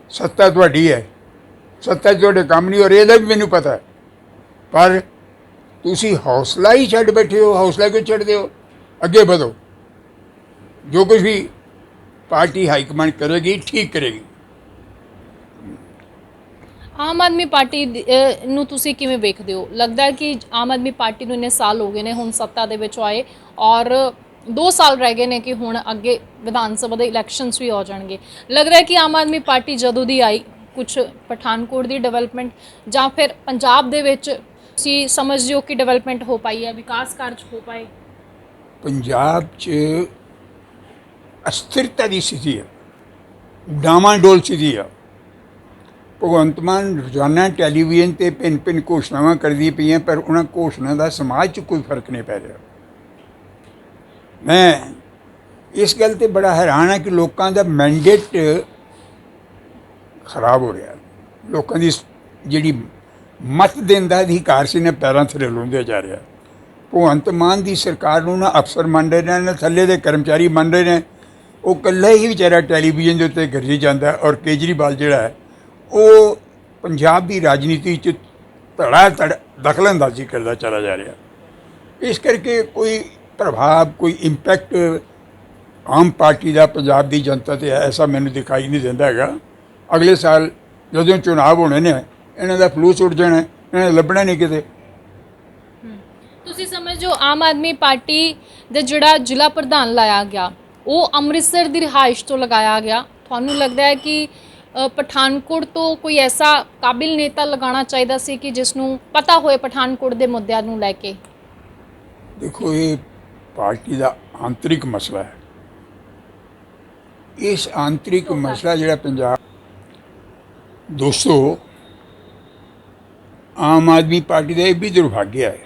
ਸੱਤਾ ਤੁਹਾਡੀ ਹੈ। ਸੱਤਾ 'ਚ ਤੁਹਾਡੇ ਕੰਮ ਨਹੀਂ ਹੋ ਰਿਹਾ ਇਹਦਾ ਵੀ ਮੈਨੂੰ ਪਤਾ ਪਰ ਤੁਸੀਂ ਹੌਸਲਾ ਹੀ ਛੱਡ ਬੈਠੇ ਹੋ ਹੌਸਲਾ ਕਿਉਂ ਛੱਡਦੇ ਹੋ? ਅੱਗੇ ਵਧੋ। ਜੋ ਕੁਝ ਵੀ ਪਾਰਟੀ ਹਾਈ ਕਮਾਂਡ ਕਰੇਗੀ ਠੀਕ ਕਰੇਗੀ। ਆਮ ਆਦਮੀ ਪਾਰਟੀ ਦੀ, ਅ, ਨੂੰ ਤੁਸੀਂ ਕਿਵੇਂ ਵੇਖਦੇ ਹੋ? ਲੱਗਦਾ ਹੈ ਕਿ ਆਮ ਆਦਮੀ ਪਾਰਟੀ ਨੂੰ ਇੰਨੇ ਸਾਲ ਹੋ ਗਏ ਨੇ ਹੁਣ ਸੱਤਾ ਦੇ ਵਿੱਚ ਆਏ ਔਰ 2 ਸਾਲ ਰਹਿ ਗਏ ਨੇ ਕਿ ਹੁਣ ਅੱਗੇ ਵਿਧਾਨ ਸਭਾ ਦੇ ਇਲੈਕਸ਼ਨਸ ਵੀ ਆ ਜਾਣਗੇ। ਲੱਗਦਾ ਹੈ ਕਿ ਆਮ ਆਦਮੀ ਪਾਰਟੀ ਜਦੋਂ ਦੀ ਆਈ ਕੁਝ ਪਠਾਨਕੋਟ ਦੀ ਡਿਵੈਲਪਮੈਂਟ ਜਾਂ ਫਿਰ ਪੰਜਾਬ ਦੇ ਵਿੱਚ ਤੁਸੀਂ ਸਮਝਦੇ ਹੋ ਕਿ ਡਿਵੈਲਪਮੈਂਟ ਹੋ ਪਾਈ ਹੈ ਵਿਕਾਸ ਕਾਰਜ ਹੋ ਪਾਏ? ਪੰਜਾਬ 'ਚ ਅਸਥਿਰਤਾ ਦੀ ਸਥਿਤੀ ਹੈ। ਡਾਮਾਡੋਲ ਸਥਿਤੀ ਹੈ। ਭਗਵੰਤ ਮਾਨ ਰੋਜ਼ਾਨਾ ਟੈਲੀਵਿਜ਼ਨ ਤੇ ਭਿੰਨ ਭਿੰਨ ਘੋਸ਼ਣਾਵਾਂ ਕਰਦੀ ਪਈਆਂ, ਪਰ ਉਹਨਾਂ ਘੋਸ਼ਣਾ ਦਾ ਸਮਾਜ 'ਚ ਕੋਈ ਫ਼ਰਕ ਨਹੀਂ ਪੈ ਰਿਹਾ। ਮੈਂ ਇਸ ਗੱਲ ਤੇ ਬੜਾ ਹੈਰਾਨ ਹਾਂ ਕਿ ਲੋਕਾਂ ਦਾ ਮੈਂਡੇਟ ਖਰਾਬ ਹੋ ਰਿਹਾ। ਲੋਕਾਂ ਦੀ ਜਿਹੜੀ ਮਤ ਦੇਣ ਦਾ ਅਧਿਕਾਰ ਸੀ ਨੇ ਪੈਰਾਂ ਥੱਲੇ ਲਾਉਂਦੇ ਜਾ ਰਿਹਾ। ਭਗਵੰਤ ਮਾਨ ਦੀ ਸਰਕਾਰ ਨੂੰ ਨਾ ਅਫਸਰ ਮੰਨ ਰਹੇ ਨੇ, ਨਾ ਥੱਲੇ ਦੇ ਕਰਮਚਾਰੀ ਮੰਨ ਰਹੇ ਨੇ। ਉਹ ਇਕੱਲਾ ਹੀ ਵਿਚਾਰਾ ਟੈਲੀਵਿਜ਼ਨ ਦੇ ਉੱਤੇ ਗਰਜੀ ਜਾਂਦਾ ਔਰ ਕੇਜਰੀਵਾਲ ਜਿਹੜਾ ਹੈ ਉਹ ਪੰਜਾਬ ਦੀ ਰਾਜਨੀਤੀ 'ਚ ਧੜਾ ਧੜ ਦਖਲਅੰਦਾਜ਼ੀ ਕਰਦਾ ਚਲਾ ਜਾ ਰਿਹਾ। ਇਸ ਕਰਕੇ ਕੋਈ ਪ੍ਰਭਾਵ, ਕੋਈ ਇੰਪੈਕਟ ਆਮ ਪਾਰਟੀ ਦਾ, ਪੰਜਾਬ ਦੀ ਜਨਤਾ ਤੇ ਐਸਾ ਮੈਨੂੰ ਦਿਖਾਈ ਨਹੀਂ ਦਿੰਦਾ ਹੈਗਾ। ਅਗਲੇ ਸਾਲ ਜਦੋਂ ਚੁਣਾਵ ਹੋਣੇ ਨੇ, ਇਹਨਾਂ ਦਾ ਫਲੂਸ ਉੱਡ ਜਾਣਾ, ਇਹਨਾਂ ਨੇ ਲੱਭਣਾ ਨਹੀਂ ਕਿਤੇ। ਤੁਸੀਂ ਸਮਝੋ, ਆਮ ਆਦਮੀ ਪਾਰਟੀ ਦਾ ਜਿਹੜਾ ਜ਼ਿਲ੍ਹਾ ਪ੍ਰਧਾਨ ਲਾਇਆ ਗਿਆ, ਉਹ ਅੰਮ੍ਰਿਤਸਰ ਦੀ ਰਿਹਾਇਸ਼ ਤੋਂ ਲਗਾਇਆ ਗਿਆ। ਤੁਹਾਨੂੰ ਲੱਗਦਾ ਹੈ ਕਿ ਪਠਾਨਕੋਟ ਤੋਂ ਕੋਈ ਐਸਾ ਕਾਬਿਲ ਨੇਤਾ ਲਗਾਉਣਾ ਚਾਹੀਦਾ ਸੀ ਕਿ ਜਿਸ ਨੂੰ ਪਤਾ ਹੋਏ ਪਠਾਨਕੋਟ ਦੇ ਮੁੱਦਿਆਂ ਨੂੰ ਲੈ ਕੇ? ਦੇਖੋ ਇਹ ਪਾਰਟੀ ਦਾ ਆਂਤਰਿਕ ਮਸਲਾ ਹੈ। ਇਸ ਆਂਤਰਿਕ ਮਸਲਾ ਜਿਹੜਾ ਪੰਜਾਬ ਦੋਸਤੋ ਆਮ ਆਦਮੀ ਪਾਰਟੀ ਦਾ ਇਹ ਵੀ ਦੁਰਭਾਗਿਆ ਹੈ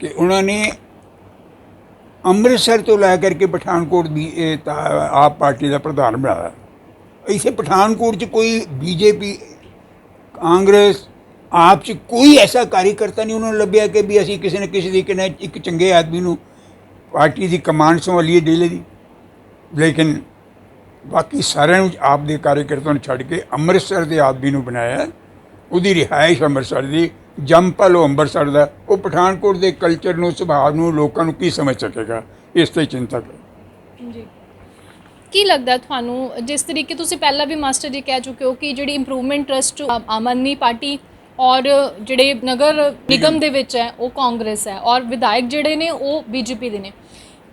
ਕਿ ਉਹਨਾਂ ਨੇ ਅੰਮ੍ਰਿਤਸਰ ਤੋਂ ਲੈ ਕਰਕੇ ਪਠਾਨਕੋਟ ਦੀ ਆਪ ਪਾਰਟੀ ਦਾ ਪ੍ਰਧਾਨ ਬਣਾਇਆ। ਇਸੇ ਪਠਾਨਕੋਟ 'ਚ ਕੋਈ ਬੀਜੇਪੀ, ਕਾਂਗਰਸ, ਆਪ 'ਚ ਕੋਈ ਐਸਾ ਕਾਰਜਕਰਤਾ ਨਹੀਂ ਉਹਨਾਂ ਨੂੰ ਲੱਭਿਆ ਕਿ ਵੀ ਅਸੀਂ ਕਿਸੇ ਨਾ ਕਿਸੇ ਦੀ ਕਿਨੇ ਇੱਕ ਚੰਗੇ ਆਦਮੀ ਨੂੰ ਪਾਰਟੀ ਦੀ ਕਮਾਂਡ ਸੰਭਾਲੀਏ ਡੇਲੇ ਦੀ। ਲੇਕਿਨ ਬਾਕੀ ਸਾਰਿਆਂ ਨੂੰ ਆਪ ਦੇ ਕਾਰਜਕਰਤਾ ਨੂੰ ਛੱਡ ਕੇ ਅੰਮ੍ਰਿਤਸਰ ਦੇ ਆਦਮੀ ਨੂੰ ਬਣਾਇਆ। ਉਹਦੀ ਰਿਹਾਇਸ਼ ਅੰਮ੍ਰਿਤਸਰ ਦੀ ਜੰਪਲ ਉਹ ਅੰਮ੍ਰਿਤਸਰ ਦਾ। ਉਹ ਪਠਾਨਕੋਟ ਦੇ ਕਲਚਰ ਨੂੰ, ਸੁਭਾਅ ਨੂੰ ਲੋਕਾਂ ਨੂੰ ਕੀ ਸਮਝ ਸਕੇਗਾ? ਇਸ ਤੇ ਚਿੰਤਾ ਕਰੋ। ਜੀ। ਕੀ ਲੱਗਦਾ ਤੁਹਾਨੂੰ, ਜਿਸ ਤਰੀਕੇ ਤੁਸੀਂ ਪਹਿਲਾਂ ਵੀ ਮਾਸਟਰ ਜੀ ਕਹਿ ਚੁੱਕੇ ਹੋ ਕਿ ਜਿਹੜੀ improvement trust Aam Aadmi party ਔਰ ਜਿਹੜੇ ਨਗਰ ਨਿਗਮ ਦੇ ਵਿੱਚ ਹੈ, ਉਹ ਕਾਂਗਰਸ ਹੈ ਔਰ ਵਿਧਾਇਕ ਜਿਹੜੇ ਨੇ, ਉਹ ਬੀਜੇਪੀ ਦੇ ਨੇ।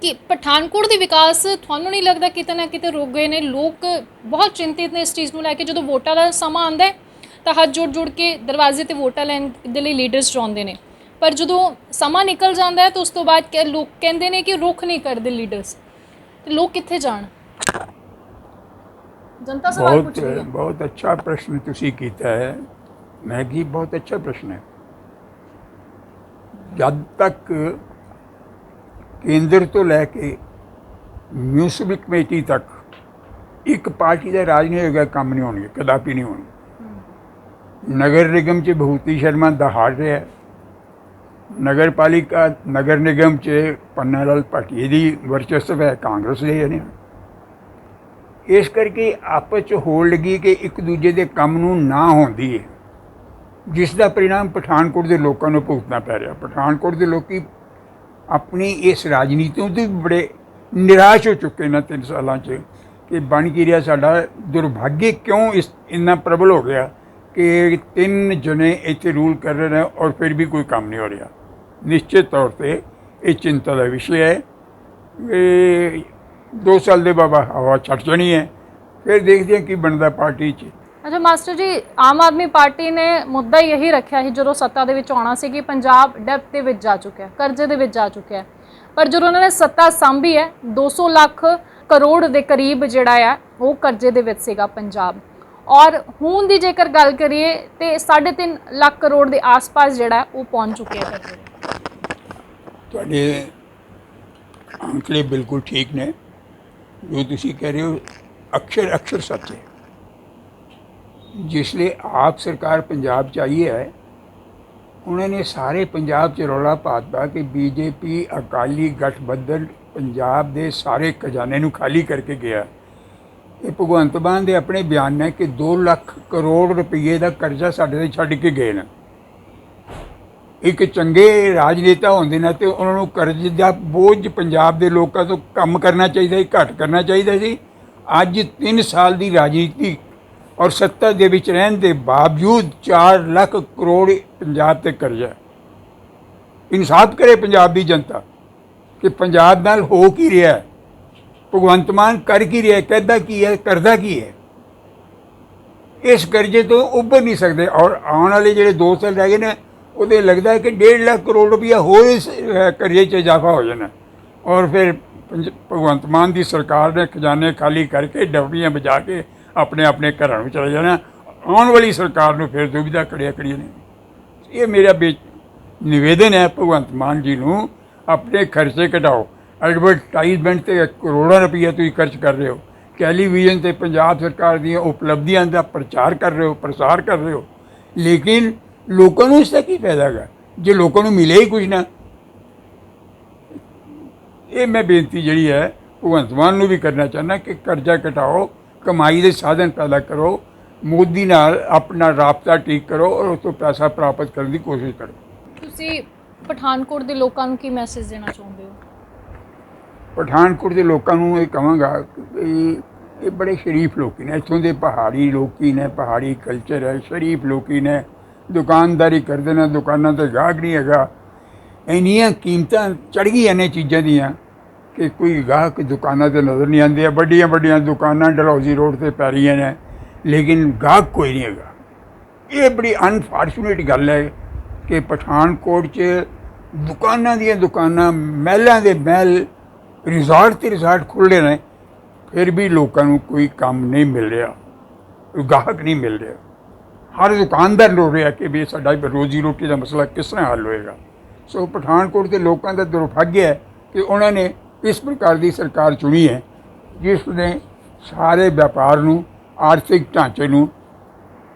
ਕਿ ਪਠਾਨਕੋਟ ਦੇ ਵਿਕਾਸ ਤੁਹਾਨੂੰ ਨਹੀਂ ਲੱਗਦਾ ਕਿਤੇ ਨਾ ਕਿਤੇ ਰੁਕ ਗਏ ਨੇ? ਲੋਕ ਬਹੁਤ ਚਿੰਤਿਤ ਨੇ ਇਸ ਚੀਜ਼ ਨੂੰ ਲੈ ਕੇ। ਜਦੋਂ ਵੋਟਾਂ ਦਾ ਸਮਾਂ ਆਉਂਦਾ ਹੈ, ਤਾਂ ਹੱਥ ਜੋੜ ਜੋੜ ਕੇ ਦਰਵਾਜ਼ੇ ਤੇ ਵੋਟਾਂ ਲੈਣ ਦੇ ਲਈ ਲੀਡਰਸ ਚਾਹੁੰਦੇ ਨੇ। ਪਰ ਜਦੋਂ ਸਮਾਂ ਨਿਕਲ ਜਾਂਦਾ ਹੈ, ਤਾਂ ਉਸ ਤੋਂ ਬਾਅਦ ਕਿ ਲੋਕ ਕਹਿੰਦੇ ਨੇ ਕਿ ਰੁਖ ਨਹੀਂ ਕਰਦੇ ਲੀਡਰਸ ਤੇ ਲੋਕ ਕਿੱਥੇ ਜਾਣ? ਜਨਤਾ ਸਵਾਲ ਬਹੁਤ ਪੁੱਛ ਰਹੀ ਹੈ। ਬਹੁਤ ਅੱਛਾ ਪ੍ਰਸ਼ਨ ਤੁਸੀਂ ਕੀਤਾ ਹੈ। ਮੈਂ ਕੀ ਬਹੁਤ ਅੱਛਾ ਪ੍ਰਸ਼ਨ ਹੈ। ਜਦ ਤੱਕ ਕੇਂਦਰ ਤੋਂ ਲੈ ਕੇ ਮਿਊਨਿਸਪਲ ਕਮੇਟੀ ਤੱਕ ਇੱਕ ਪਾਰਟੀ ਦਾ ਰਾਜ ਨਹੀਂ ਹੋਏਗਾ ਕੰਮ ਨਹੀਂ ਹੋਣਗੇ ਕਦਾਪੀ ਨਹੀਂ ਹੋਣਗੇ। ਨਗਰ ਨਿਗਮ ਚ ਭੂਤੀ ਸ਼ਰਮਾ ਦਾ ਹਾਰ ਰਿਹਾ ਨਗਰ ਪਾਲਿਕਾ ਨਗਰ ਨਿਗਮ ਚ ਪੰਨਾ ਲਾਲ ਪਾਟੀਏ ਦੀ ਵਰਚਸਵ ਹੈ ਕਾਂਗਰਸ ਦੇ ਨੇ। ਇਸ ਕਰਕੇ ਆਪਸ ਚ ਹੋੜ ਲੱਗੀ ਕਿ ਇੱਕ ਦੂਜੇ ਦੇ ਕੰਮ ਨੂੰ ਨਾ ਹੁੰਦੀ ਹੈ ਜਿਸ ਦਾ ਪਰਿਣਾਮ ਪਠਾਨਕੋਟ ਦੇ ਲੋਕਾਂ ਨੂੰ ਭੁਗਤਣਾ ਪੈ ਰਿਹਾ। ਪਠਾਨਕੋਟ ਦੇ ਲੋਕੀ ਆਪਣੀ ਇਸ ਰਾਜਨੀਤੀ ਤੋਂ ਬੜੇ ਨਿਰਾਸ਼ ਹੋ ਚੁੱਕੇ ਨੇ ਤਿੰਨ ਸਾਲਾਂ 'ਚ ਕਿ ਬਣ ਕੀ ਰਿਹਾ ਸਾਡਾ। ਦੁਰਭਾਗਯ ਕਿਉਂ ਇਸ ਇੰਨਾ ਪ੍ਰਬਲ ਹੋ ਗਿਆ ਕਿ ਤਿੰਨ ਜਣੇ ਇੱਥੇ ਰੂਲ ਕਰ ਰਹੇ ਨੇ ਔਰ ਫਿਰ ਵੀ ਕੋਈ ਕੰਮ ਨਹੀਂ ਹੋ ਰਿਹਾ। ਨਿਸ਼ਚਿਤ ਤੌਰ ਤੇ ਇਹ ਚਿੰਤਾ ਦਾ ਵਿਸ਼ਾ ਹੈ। ਇਹ ਦੋ ਸਾਲ ਦੇ ਬਾਬਾ ਹਵਾ ਛੱਡ ਜਾਣੀ ਹੈ। ਫਿਰ ਦੇਖਦੇ ਹਾਂ ਕੀ ਬਣਦਾ ਪਾਰਟੀ 'ਚ। ਅੱਛਾ ਮਾਸਟਰ ਜੀ ਆਮ ਆਦਮੀ ਪਾਰਟੀ ਨੇ ਮੁੱਦਾ ਇਹੀ ਰੱਖਿਆ ਸੀ ਜਦੋਂ ਸੱਤਾ ਦੇ ਵਿੱਚ ਆਉਣਾ ਸੀ ਕਿ ਪੰਜਾਬ ਡੈਪਥ ਦੇ ਵਿੱਚ ਜਾ ਚੁੱਕਿਆ ਕਰਜ਼ੇ ਦੇ ਵਿੱਚ ਜਾ ਚੁੱਕਿਆ ਪਰ ਜਦੋਂ ਉਹਨਾਂ ਨੇ ਸੱਤਾ ਸੰਭੀ ਹੈ 200 ਲੱਖ ਕਰੋੜ ਦੇ ਕਰੀਬ ਜਿਹੜਾ ਆ ਉਹ ਕਰਜ਼ੇ ਦੇ ਵਿੱਚ ਸੀਗਾ ਪੰਜਾਬ। ਔਰ ਹੁਣ ਦੀ ਜੇਕਰ ਗੱਲ ਕਰੀਏ ਤੇ 3.5 ਲੱਖ ਕਰੋੜ ਦੇ ਆਸ-ਪਾਸ ਜਿਹੜਾ ਉਹ ਪਹੁੰਚ ਚੁੱਕਿਆ ਹੈ। ਤੁਹਾਡੇ ਅੰਕੜੇ ਬਿਲਕੁਲ ਠੀਕ ਨੇ। ਜੋ ਤੁਸੀਂ ਕਹਿ ਰਹੇ ਹੋ, ਅਕਸ਼ਰ ਅਕਸ਼ਰ ਸੱਚ ਹੈ। ਜਿਸ ਲਈ ਆਪ ਸਰਕਾਰ ਪੰਜਾਬ ਚ ਆਈ ਹੈ, ਉਹਨਾਂ ਨੇ ਸਾਰੇ ਪੰਜਾਬ ਚ ਰੌਲਾ ਪਾਤਾ ਕਿ ਬੀਜੇਪੀ, ਅਕਾਲੀ, ਗਠਬੰਧਨ ਪੰਜਾਬ ਦੇ ਸਾਰੇ ਖਜ਼ਾਨੇ ਨੂੰ ਖਾਲੀ ਕਰਕੇ ਗਿਆ। ਇਹ ਭਗਵੰਤ ਮਾਨ ਦੇ ਆਪਣੇ ਬਿਆਨ ਨੇ ਕਿ 2 ਲੱਖ ਕਰੋੜ ਰੁਪਏ ਦਾ ਕਰਜ਼ਾ ਸਾਡੇ ਤੇ ਛੱਡ ਕੇ ਗਏ ਨੇ। ਇੱਕ ਚੰਗੇ ਰਾਜਨੇਤਾ ਹੁੰਦੇ ਨੇ ਤੇ ਉਹਨਾਂ ਨੂੰ ਕਰਜ਼ ਦਾ ਬੋਝ ਪੰਜਾਬ ਦੇ ਲੋਕਾਂ ਤੋਂ ਕੰਮ ਕਰਨਾ ਚਾਹੀਦਾ ਸੀ, ਘੱਟ ਕਰਨਾ ਚਾਹੀਦਾ ਸੀ। ਅੱਜ 3 ਸਾਲ ਦੀ ਰਾਜਨੀਤੀ ਔਰ ਸੱਤਾ ਦੇ ਵਿੱਚ ਰਹਿਣ ਦੇ ਬਾਵਜੂਦ 4 ਲੱਖ ਕਰੋੜ ਪੰਜਾਬ ਤੇ ਕਰਜ਼ਾ ਇਨਸਾਫ ਕਰੇ ਪੰਜਾਬ ਦੀ ਜਨਤਾ ਕਿ ਪੰਜਾਬ ਨਾਲ ਹੋ ਕੀ ਰਿਹਾ ਭਗਵੰਤ ਮਾਨ ਕਰ ਕੀ ਰਿਹਾ ਹੈ ਕਹਿੰਦਾ ਕੀ ਹੈ, ਕਰਦਾ ਕੀ ਹੈ? ਇਸ ਕਰਜ਼ੇ ਤੋਂ ਉੱਭਰ ਨਹੀਂ ਸਕਦੇ ਔਰ ਆਉਣ ਵਾਲੇ ਜਿਹੜੇ 2 ਸਾਲ ਰਹਿ ਗਏ ਨੇ ਉਹਦੇ ਲੱਗਦਾ ਹੈ ਕਿ 1.5 ਲੱਖ ਕਰੋੜ ਰੁਪਇਆ ਹੋਰ ਇਸ ਅਹ, ਕਰਜ਼ੇ 'ਚ ਇਜ਼ਾਫਾ ਹੋ ਜਾਣਾ। ਔਰ ਫਿਰ ਪੰਜ- ਭਗਵੰਤ ਮਾਨ ਦੀ ਸਰਕਾਰ ਨੇ ਖਜ਼ਾਨੇ ਖਾਲੀ ਕਰਕੇ ਡਬੜੀਆਂ ਬਜਾ ਕੇ ਆਪਣੇ ਆਪਣੇ ਘਰਾਂ ਨੂੰ ਚਲੇ ਜਾਣਾ। ਆਉਣ ਵਾਲੀ ਸਰਕਾਰ ਨੂੰ ਫਿਰ ਦੁਬਿਧਾ ਕੜਿਆ ਕੜੀਆਂ ਨੇ। ਇਹ ਮੇਰਾ ਬੇ ਨਿਵੇਦਨ ਹੈ ਭਗਵੰਤ ਮਾਨ ਜੀ ਨੂੰ ਆਪਣੇ ਖਰਚੇ ਘਟਾਓ ਐਡਵਰਟਾਈਜ਼ਮੈਂਟ ਤੇ ਕਰੋੜਾਂ ਰੁਪਈਆ ਤੁਸੀਂ ਖਰਚ ਕਰ ਰਹੇ ਹੋ। ਟੈਲੀਵਿਜ਼ਨ ਤੇ ਪੰਜਾਬ ਸਰਕਾਰ ਦੀਆਂ ਉਪਲਬਧੀਆਂ ਦਾ ਪ੍ਰਚਾਰ ਕਰ ਰਹੇ ਹੋ ਪ੍ਰਸਾਰ ਕਰ ਰਹੇ ਹੋ। ਲੇਕਿਨ ਲੋਕਾਂ ਨੂੰ ਇਸ ਦਾ ਕੀ ਫਾਇਦਾ ਹੈਗਾ? ਜੇ ਲੋਕਾਂ ਨੂੰ ਮਿਲੇ ਹੀ ਕੁਝ ਨਾ। ਇਹ ਮੈਂ ਬੇਨਤੀ ਜਿਹੜੀ ਹੈ ਭਗਵੰਤ ਮਾਨ ਨੂੰ ਵੀ ਕਰਨਾ ਚਾਹੁੰਦਾ ਕਿ ਕਰਜ਼ਾ ਘਟਾਓ ਕਮਾਈ ਦੇ ਸਾਧਨ ਪੈਦਾ ਕਰੋ ਮੋਦੀ ਨਾਲ ਆਪਣਾ ਰਾਬਤਾ ਠੀਕ ਕਰੋ ਔਰ ਉਸ ਤੋਂ ਪੈਸਾ ਪ੍ਰਾਪਤ ਕਰਨ ਦੀ ਕੋਸ਼ਿਸ਼ ਕਰੋ। ਤੁਸੀਂ ਪਠਾਨਕੋਟ ਦੇ ਲੋਕਾਂ ਨੂੰ ਕੀ ਮੈਸੇਜ ਦੇਣਾ ਚਾਹੁੰਦੇ ਹੋ? ਪਠਾਨਕੋਟ ਦੇ ਲੋਕਾਂ ਨੂੰ ਇਹ ਕਹਾਂਗਾ ਕਿ ਇਹ ਬੜੇ ਸ਼ਰੀਫ ਲੋਕੀ ਨੇ। ਇੱਥੋਂ ਦੇ ਪਹਾੜੀ ਲੋਕੀ ਨੇ ਪਹਾੜੀ ਕਲਚਰ ਹੈ ਸ਼ਰੀਫ ਲੋਕੀ ਨੇ। ਦੁਕਾਨਦਾਰੀ ਕਰਦੇ ਨੇ, ਦੁਕਾਨਾਂ ਤੇ ਗਾਹਕ ਨਹੀਂ ਹੈਗਾ। ਇੰਨੀਆਂ ਕੀਮਤਾਂ ਚੜ ਗਈਆਂ ਨੇ ਚੀਜ਼ਾਂ ਦੀਆਂ ਕਿ ਕੋਈ ਗਾਹਕ ਦੁਕਾਨਾਂ ਤੇ ਨਜ਼ਰ ਨਹੀਂ ਆਉਂਦੇ ਵੱਡੀਆਂ ਵੱਡੀਆਂ ਦੁਕਾਨਾਂ ਡਲਹੌਜ਼ੀ ਰੋਡ ਤੇ ਪੈ ਰਹੀਆਂ ਨੇ, ਲੇਕਿਨ ਗਾਹਕ ਕੋਈ ਨਹੀਂ ਹੈਗਾ। ਇਹ ਬੜੀ ਅਨਫੋਰਚੂਨੇਟ ਗੱਲ ਹੈ ਕਿ ਪਠਾਨਕੋਟ 'ਚ ਦੁਕਾਨਾਂ ਦੀਆਂ ਦੁਕਾਨਾਂ, ਮਹਿਲਾਂ ਦੇ ਮਹਿਲ ਰਿਜ਼ੋਰਟ ਤੇ ਰਿਜ਼ੋਰਟ ਖੁੱਲ੍ਹੇ ਨੇ, ਫਿਰ ਵੀ ਲੋਕਾਂ ਨੂੰ ਕੋਈ ਕੰਮ ਨਹੀਂ ਮਿਲ ਰਿਹਾ ਗਾਹਕ ਨਹੀਂ ਮਿਲ ਰਿਹਾ। ਹਰ ਦੁਕਾਨਦਾਰ ਰੋ ਰਿਹਾ ਕਿ ਵੀ ਸਾਡਾ ਰੋਜ਼ੀ ਰੋਟੀ ਦਾ ਮਸਲਾ ਕਿਸ ਤਰ੍ਹਾਂ ਹੱਲ ਹੋਏਗਾ। ਸੋ ਪਠਾਨਕੋਟ ਦੇ ਲੋਕਾਂ ਦਾ ਦੁਰਭਾਗਿਆ ਹੈ ਕਿ ਉਹਨਾਂ ਨੇ ਇਸ ਪ੍ਰਕਾਰ ਦੀ ਸਰਕਾਰ ਚੁਣੀ ਹੈ, ਜਿਸ ਨੇ ਸਾਰੇ ਵਪਾਰ ਨੂੰ, ਆਰਥਿਕ ਢਾਂਚੇ ਨੂੰ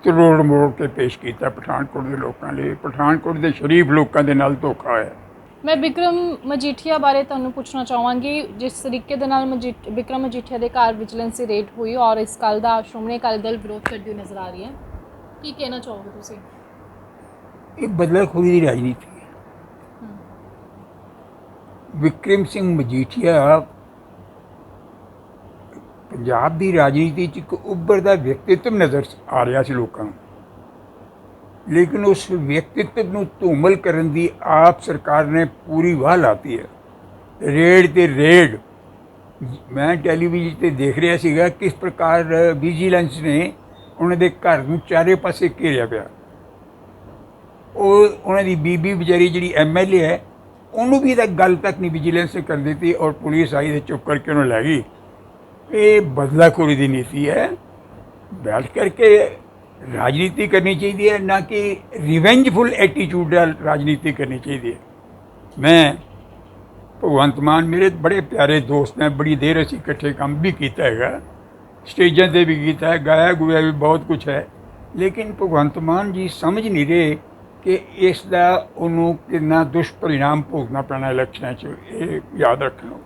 ਤਰੋੜ ਮੋੜ ਕੇ ਪੇਸ਼ ਕੀਤਾ ਪਠਾਨਕੋਟ ਦੇ ਲੋਕਾਂ ਲਈ। ਪਠਾਨਕੋਟ ਦੇ ਸ਼ਰੀਫ ਲੋਕਾਂ ਦੇ ਨਾਲ ਧੋਖਾ ਹੋਇਆ। ਮੈਂ ਵਿਕਰਮ ਮਜੀਠੀਆ ਬਾਰੇ ਤੁਹਾਨੂੰ ਪੁੱਛਣਾ ਚਾਹਾਂਗੀ। ਜਿਸ ਤਰੀਕੇ ਦੇ ਨਾਲ ਮਜੀਠ ਵਿਕਰਮ ਮਜੀਠੀਆ ਦੇ ਘਰ ਵਿਜੀਲੈਂਸ ਦੀ ਰੇਡ ਹੋਈ ਔਰ ਇਸ ਗੱਲ ਦਾ ਸ਼੍ਰੋਮਣੀ ਅਕਾਲੀ ਦਲ ਵਿਰੋਧ ਕਰਦੀ ਨਜ਼ਰ ਆ ਰਹੀ ਹੈ। ਕੀ ਕਹਿਣਾ ਚਾਹੋਗੇ ਤੁਸੀਂ? ਇਹ ਬਦਲਾਖੋਰੀ ਦੀ ਰਾਜਨੀਤੀ ਹੈ। ਵਿਕਰਮ ਸਿੰਘ ਮਜੀਠੀਆ ਪੰਜਾਬ ਦੀ ਰਾਜਨੀਤੀ 'ਚ ਇੱਕ ਉੱਭਰਦਾ ਵਿਅਕਤੀਤਵ ਨਜ਼ਰ ਆ ਰਿਹਾ ਸੀ ਲੋਕਾਂ ਨੂੰ। ਲੇਕਿਨ ਉਸ ਵਿਅਕਤੀਤਵ ਨੂੰ ਧੂਮਲ ਕਰਨ ਦੀ ਆਪ ਸਰਕਾਰ ਨੇ ਪੂਰੀ ਵਾਹ ਲਾਤੀ ਹੈ। ਰੇਡ ਤੇ ਰੇਡ। ਮੈਂ ਟੈਲੀਵਿਜ਼ਨ ਤੇ ਦੇਖ ਰਿਹਾ ਸੀਗਾ ਕਿਸ ਪ੍ਰਕਾਰ ਵਿਜੀਲੈਂਸ ਨੇ ਉਹਨਾਂ ਦੇ ਘਰ ਨੂੰ ਚਾਰੇ ਪਾਸੇ ਘੇਰਿਆ ਪਿਆ। ਉਹ ਉਹਨਾਂ ਦੀ ਬੀਬੀ ਵਿਚਾਰੀ ਜਿਹੜੀ ਐਮਐਲਏ ਹੈ, ਉਹਨੂੰ ਵੀ ਤਾਂ ਗੱਲ ਤੱਕ ਨਹੀਂ ਵਿਜੀਲੈਂਸ ਨੇ ਕਰ ਦਿੱਤੀ ਔਰ ਪੁਲਿਸ ਆਈ ਤੇ ਚੁੱਪ ਕਰਕੇ ਉਹਨੂੰ ਲੈ ਗਈ। ਇਹ ਬਦਲਾਖੋਰੀ ਦੀ ਨੀਤੀ ਹੈ। ਬੈਠ ਕਰਕੇ ਰਾਜਨੀਤੀ ਕਰਨੀ ਚਾਹੀਦੀ ਹੈ, ਨਾ ਕਿ ਰਿਵੈਂਜਫੁਲ ਐਟੀਟਿਊਡ ਨਾਲ ਰਾਜਨੀਤੀ ਕਰਨੀ ਚਾਹੀਦੀ ਹੈ। ਮੈਂ ਭਗਵੰਤ ਮਾਨ, ਮੇਰੇ ਬੜੇ ਪਿਆਰੇ ਦੋਸਤ ਨੇ, ਬੜੀ ਦੇਰ ਅਸੀਂ ਇਕੱਠੇ ਕੰਮ ਵੀ ਕੀਤਾ ਹੈਗਾ। ਸਟੇਜਾਂ ਤੇ ਵੀ ਕੀਤਾ ਹੈ, ਗਾਇਆ ਗੁਇਆ ਵੀ ਬਹੁਤ ਕੁਝ ਹੈ। ਲੇਕਿਨ ਭਗਵੰਤ ਮਾਨ ਜੀ ਸਮਝ ਨਹੀਂ ਰਹੇ ਕਿ ਇਸ ਦਾ ਉਹਨੂੰ ਕਿੰਨਾ ਦੁਸ਼ਪਰਿਣਾਮ ਭੋਗਣਾ ਪੈਣਾ ਇਲੈਕਸ਼ਨਾਂ 'ਚ, ਇਹ ਯਾਦ ਰੱਖਣਾ।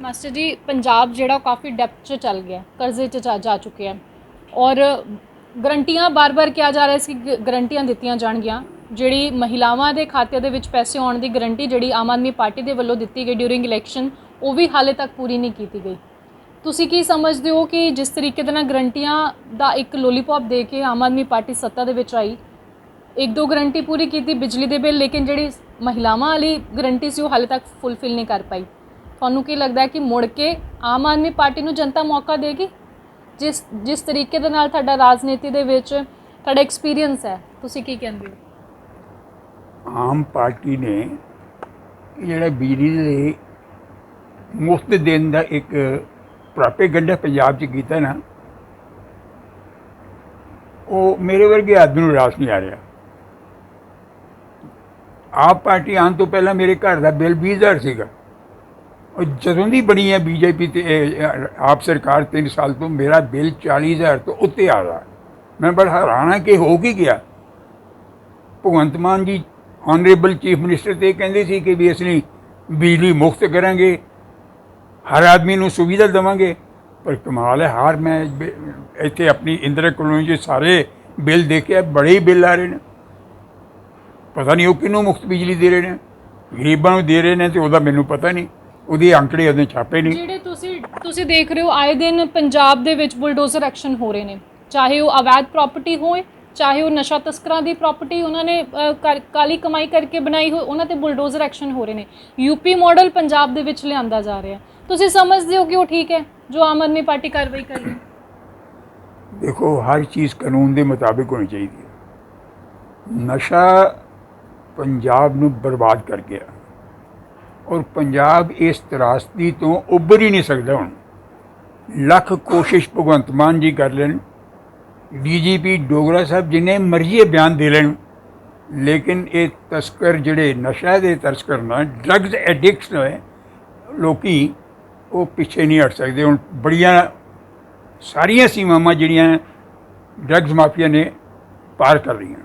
ਮਾਸਟਰ ਜੀ, ਪੰਜਾਬ ਜਿਹੜਾ ਉਹ ਕਾਫੀ ਡੈਪਥ 'ਚ ਚੱਲ ਗਿਆ, ਕਰਜ਼ੇ 'ਚ ਜਾ- ਜਾ ਚੁੱਕਿਆ ਔਰ ਗਰੰਟੀਆਂ ਬਾਰ-ਬਾਰ ਕਿਹਾ ਜਾ ਰਿਹਾ ਸੀ ਕਿ ਗਰੰਟੀਆਂ ਦਿੱਤੀਆਂ ਜਾਣਗੀਆਂ। ਜਿਹੜੀ ਮਹਿਲਾਵਾਂ ਦੇ ਖਾਤੇ ਦੇ ਵਿੱਚ ਪੈਸੇ ਆਉਣ ਦੀ ਗਰੰਟੀ ਜਿਹੜੀ ਆਮ ਆਦਮੀ ਪਾਰਟੀ ਦੇ ਵੱਲੋਂ ਦਿੱਤੀ ਗਈ ਡਿਊਰਿੰਗ ਇਲੈਕਸ਼ਨ ਉਹ ਵੀ ਹਾਲੇ ਤੱਕ ਪੂਰੀ ਨਹੀਂ ਕੀਤੀ ਗਈ। ਤੁਸੀਂ ਕੀ ਸਮਝਦੇ ਹੋ ਕਿ ਜਿਸ ਤਰੀਕੇ ਦੇ ਨਾਲ ਗਰੰਟੀਆਂ ਦਾ ਇੱਕ ਲੋਲੀਪੌਪ ਦੇ ਕੇ ਆਮ ਆਦਮੀ ਪਾਰਟੀ ਸੱਤਾ ਦੇ ਵਿੱਚ ਆਈ? ਇੱਕ ਦੋ ਗਰੰਟੀ ਪੂਰੀ ਕੀਤੀ ਬਿਜਲੀ ਦੇ ਬਿੱਲ, ਲੇਕਿਨ ਜਿਹੜੀ ਮਹਿਲਾਵਾਂ ਵਾਲੀ ਗਰੰਟੀ ਸੀ ਉਹ ਹਾਲੇ ਤੱਕ ਫੁੱਲਫਿਲ ਨਹੀਂ ਕਰ ਪਾਈ। ਤੁਹਾਨੂੰ ਕੀ ਲੱਗਦਾ ਹੈ ਕਿ ਮੁੜ ਕੇ ਆਮ ਆਦਮੀ ਪਾਰਟੀ ਨੂੰ ਜਨਤਾ ਮੌਕਾ ਦੇਗੀ? ਜਿਸ ਜਿਸ ਤਰੀਕੇ ਦੇ ਨਾਲ ਤੁਹਾਡਾ ਰਾਜਨੀਤੀ ਦੇ ਵਿੱਚ ਤੁਹਾਡਾ ਐਕਸਪੀਰੀਅੰਸ ਹੈ, ਤੁਸੀਂ ਕੀ ਕਹਿੰਦੇ ਹੋ? ਆਮ ਪਾਰਟੀ ਨੇ ਜਿਹੜਾ ਬਿਜਲੀ ਦੇ ਮੁਫਤ ਦੇਣ ਦਾ ਇੱਕ ਪ੍ਰੋਪੇਗੈਂਡਾ ਪੰਜਾਬ 'ਚ ਕੀਤਾ ਨਾ ਉਹ ਮੇਰੇ ਵਰਗੇ ਆਦਮੀ ਨੂੰ ਰਾਸ ਨਹੀਂ ਆ ਰਿਹਾ। ਆਪ ਪਾਰਟੀ ਆਉਣ ਤੋਂ ਪਹਿਲਾਂ ਮੇਰੇ ਘਰ ਦਾ ਬਿੱਲ 20000 ਸੀਗਾ। ਉਹ ਜਦੋਂ ਦੀ ਬਣੀ ਹੈ ਬੀਜੇਪੀ ਤੇ ਇਹ, ਅ, ਆਪ ਸਰਕਾਰ 3 ਸਾਲ ਤੋਂ ਮੇਰਾ ਬਿੱਲ 40000 ਤੋਂ ਉੱਤੇ ਆ ਰਿਹਾ। ਮੈਂ ਬੜਾ ਹੈਰਾਨ ਹਾਂ ਕਿ ਹੋ ਕੀ ਗਿਆ। ਭਗਵੰਤ ਮਾਨ ਜੀ ਆਨਰੇਬਲ ਚੀਫ ਮਿਨਿਸਟਰ ਤੇ ਕਹਿੰਦੇ ਸੀ ਕਿ ਵੀ ਅਸੀਂ ਬਿਜਲੀ ਮੁਫਤ ਕਰਾਂਗੇ। ਹਰ ਆਦਮੀ ਨੂੰ ਸੁਵਿਧਾ ਦੇਵਾਂਗੇ ਪਰ ਕਮਾਲ ਹੈ ਹਾਰ ਮੈਂ ਇੱਥੇ ਆਪਣੀ ਇੰਦਰਾ ਕਲੋਨੀ 'ਚ ਸਾਰੇ ਬਿੱਲ ਦੇਖਿਆ ਬੜੇ ਬਿੱਲ ਆ ਰਹੇ ਨੇ। ਪਤਾ ਨਹੀਂ ਉਹ ਕਿਹਨੂੰ ਮੁਫਤ ਬਿਜਲੀ ਦੇ ਰਹੇ ਨੇ ਗਰੀਬਾਂ ਨੂੰ ਦੇ ਰਹੇ ਨੇ ਤੇ ਉਹਦਾ ਮੈਨੂੰ ਪਤਾ ਨਹੀਂ ਉਹਦੇ ਅੰਕੜੇ ਉਹਦੇ ਛਾਪੇ ਨਹੀਂ। ਜਿਹੜੇ ਤੁਸੀਂ ਤੁਸੀਂ ਦੇਖ ਰਹੇ ਹੋ ਆਏ ਦਿਨ ਪੰਜਾਬ ਦੇ ਵਿੱਚ ਬੁਲਡੋਜ਼ਰ ਐਕਸ਼ਨ ਹੋ ਰਹੇ ਨੇ। ਚਾਹੇ ਉਹ ਅਵੈਧ ਪ੍ਰਾਪਰਟੀ ਹੋਏ ਚਾਹੇ ਉਹ ਨਸ਼ਾ ਤਸਕਰਾਂ ਦੀ ਪ੍ਰਾਪਰਟੀ ਉਹਨਾਂ ਨੇ ਅ, ਕਾਲੀ ਕਮਾਈ ਕਰਕੇ ਬਣਾਈ ਹੋਈ ਉਹਨਾਂ ਤੇ ਬੁਲਡੋਜ਼ਰ ਐਕਸ਼ਨ ਹੋ ਰਹੇ ਨੇ। ਯੂਪੀ ਮਾਡਲ ਪੰਜਾਬ ਦੇ ਵਿੱਚ ਲਿਆਂਦਾ ਜਾ ਰਿਹਾ। ਤੁਸੀਂ ਸਮਝਦੇ ਹੋ ਕਿ ਉਹ ਠੀਕ ਹੈ, ਜੋ ਆਮ ਆਦਮੀ ਪਾਰਟੀ ਕਾਰਵਾਈ ਕਰ ਰਹੀ ਹੈ? ਦੇਖੋ, ਹਰ ਚੀਜ਼ ਕਾਨੂੰਨ ਦੇ ਮੁਤਾਬਿਕ ਹੋਣੀ ਚਾਹੀਦੀ ਹੈ। ਨਸ਼ਾ ਪੰਜਾਬ ਨੂੰ ਬਰਬਾਦ ਕਰ ਗਿਆ। ਔਰ ਪੰਜਾਬ ਇਸ ਤਰਾਸਦੀ ਤੋਂ ਉੱਭਰ ਹੀ ਨਹੀਂ ਸਕਦਾ ਹੁਣ। ਲੱਖ ਕੋਸ਼ਿਸ਼ ਭਗਵੰਤ ਮਾਨ ਜੀ ਕਰ ਲੈਣ, ਡੀਜੀਪੀ ਡੋਗਰਾ ਸਾਹਿਬ ਜਿੰਨੇ ਮਰਜ਼ੀ ਬਿਆਨ ਦੇ ਲੈਣ, ਲੇਕਿਨ ਇਹ ਤਸਕਰ ਜਿਹੜੇ ਨਸ਼ਾ ਦੇ ਤਸਕਰ ਨੇ ਡਰੱਗਸ ਐਡਿਕਟਸ ਨੇ, ਲੋਕੀ ਉਹ ਪਿੱਛੇ ਨਹੀਂ ਹਟ ਸਕਦੇ। ਹੁਣ ਬੜੀਆਂ ਸਾਰੀਆਂ ਸੀਮਾਵਾਂ ਜਿਹੜੀਆਂ ਡਰੱਗਸ ਮਾਫੀਆ ਨੇ ਪਾਰ ਕਰ ਰਹੀਆਂ।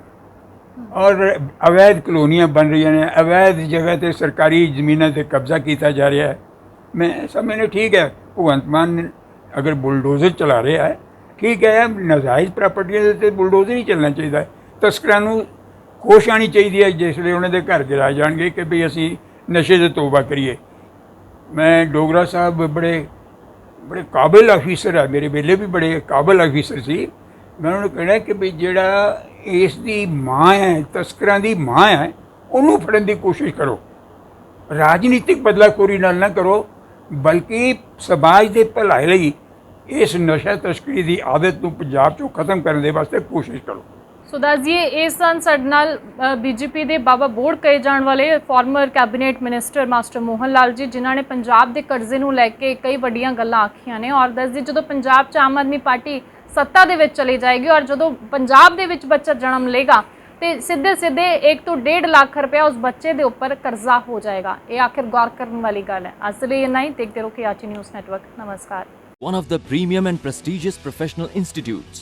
ਔਰ ਅਵੈਧ ਕਲੋਨੀਆਂ ਬਣ ਰਹੀਆਂ ਨੇ। ਅਵੈਧ ਜਗ੍ਹਾ ਤੇ ਸਰਕਾਰੀ ਜ਼ਮੀਨਾਂ ਤੇ ਕਬਜ਼ਾ ਕੀਤਾ ਜਾ ਰਿਹਾ ਹੈ। ਮੈਂ ਸਮਝਨੇ ਠੀਕ ਹੈ, ਭਗਵੰਤ ਮਾਨ ਅਗਰ ਬੁਲਡੋਜ਼ਰ ਚਲਾ ਰਿਹਾ ਹੈ, ਠੀਕ ਹੈ, ਨਜਾਇਜ਼ ਪ੍ਰਾਪਰਟੀਆਂ ਦੇ ਤੇ ਬੁਲਡੋਜ਼ਰ ਹੀ ਚੱਲਣਾ ਚਾਹੀਦਾ ਹੈ। ਤਸਕਰਾਂ ਨੂੰ ਹੋਸ਼ ਆਣੀ ਚਾਹੀਦੀ ਹੈ, ਜਿਸ ਲਈ ਉਹਨਾਂ ਦੇ ਘਰ ਗਿਰਾਏ ਜਾਣਗੇ ਕਿ ਵੀ ਅਸੀਂ ਨਸ਼ੇ ਤੋਂ ਤੋਬਾ ਕਰੀਏ। ਮੈਂ ਡੋਗਰਾ ਸਾਹਿਬ ਬੜੇ ਬੜੇ ਕਾਬਿਲ ਅਫੀਸਰ ਆ, ਮੇਰੇ ਵੇਲੇ ਵੀ ਬੜੇ ਕਾਬਿਲ ਅਫੀਸਰ ਸੀ। ਮੈਂ ਉਹਨਾਂ ਨੂੰ ਕਹਿਣਾ ਕਿ ਵੀ ਜਿਹੜਾ ਇਸ ਦੀ ਮਾਂ ਹੈ, ਤਸਕਰਾਂ ਦੀ ਮਾਂ ਹੈ, ਉਹਨੂੰ ਫੜਨ ਦੀ ਕੋਸ਼ਿਸ਼ ਕਰੋ। ਰਾਜਨੀਤਿਕ ਬਦਲਾਖੋਰੀ ਨਾਲ ਨਾ ਕਰੋ, ਬਲਕਿ ਸਮਾਜ ਦੇ ਭਲਾਈ ਲਈ ਇਸ ਨਸ਼ਾ ਤਸਕਰੀ ਦੀ ਆਦਤ ਨੂੰ ਪੰਜਾਬ ਚੋਂ ਖਤਮ ਕਰਨ ਦੇ ਵਾਸਤੇ ਕੋਸ਼ਿਸ਼ ਕਰੋ। ਸੋ ਦੱਸਦੀਏ ਇਸ ਸਨ ਸਾਡੇ ਨਾਲ ਬੀਜੇਪੀ ਦੇ ਬਾਬਾ ਬੋੜ ਕਹੇ ਜਾਣ ਵਾਲੇ former cabinet minister master Mohan Lal ji ਜਿਨ੍ਹਾਂ ਨੇ ਪੰਜਾਬ ਦੇ ਕਰਜ਼ੇ ਨੂੰ ਲੈ ਕੇ ਕਈ ਵੱਡੀਆਂ ਗੱਲਾਂ ਆਖੀਆਂ ਨੇ ਔਰ ਦੱਸਦੀ ਜਦੋਂ ਪੰਜਾਬ 'ਚ ਆਮ ਆਦਮੀ ਪਾਰਟੀ ਸੱਤਾ ਦੇ ਵਿੱਚ ਚਲੀ ਜਾਏਗੀ ਔਰ ਜਦੋਂ ਪੰਜਾਬ ਦੇ ਵਿੱਚ ਬੱਚਾ ਜਨਮ ਲੇਗਾ ਤੇ ਸਿੱਧੇ ਸਿੱਧੇ 1 ਤੋਂ 1.5 ਲੱਖ ਰੁਪਏ ਉਸ ਬੱਚੇ ਦੇ ਉੱਪਰ ਕਰਜ਼ਾ ਹੋ ਜਾਏਗਾ। ਇਹ ਆਖਿਰ ਗੌਰ ਕਰਨ ਵਾਲੀ ਗੱਲ ਹੈ। ਅੱਜ ਲਈ ਇੰਨਾ ਹੀ। ਦੇਖਦੇ ਰਹੋ ਕਿਆਚੀ ਨਿਊਜ਼ ਨੈਟਵਰਕ। ਨਮਸਕਾਰ। One of the premium and prestigious professional institutes,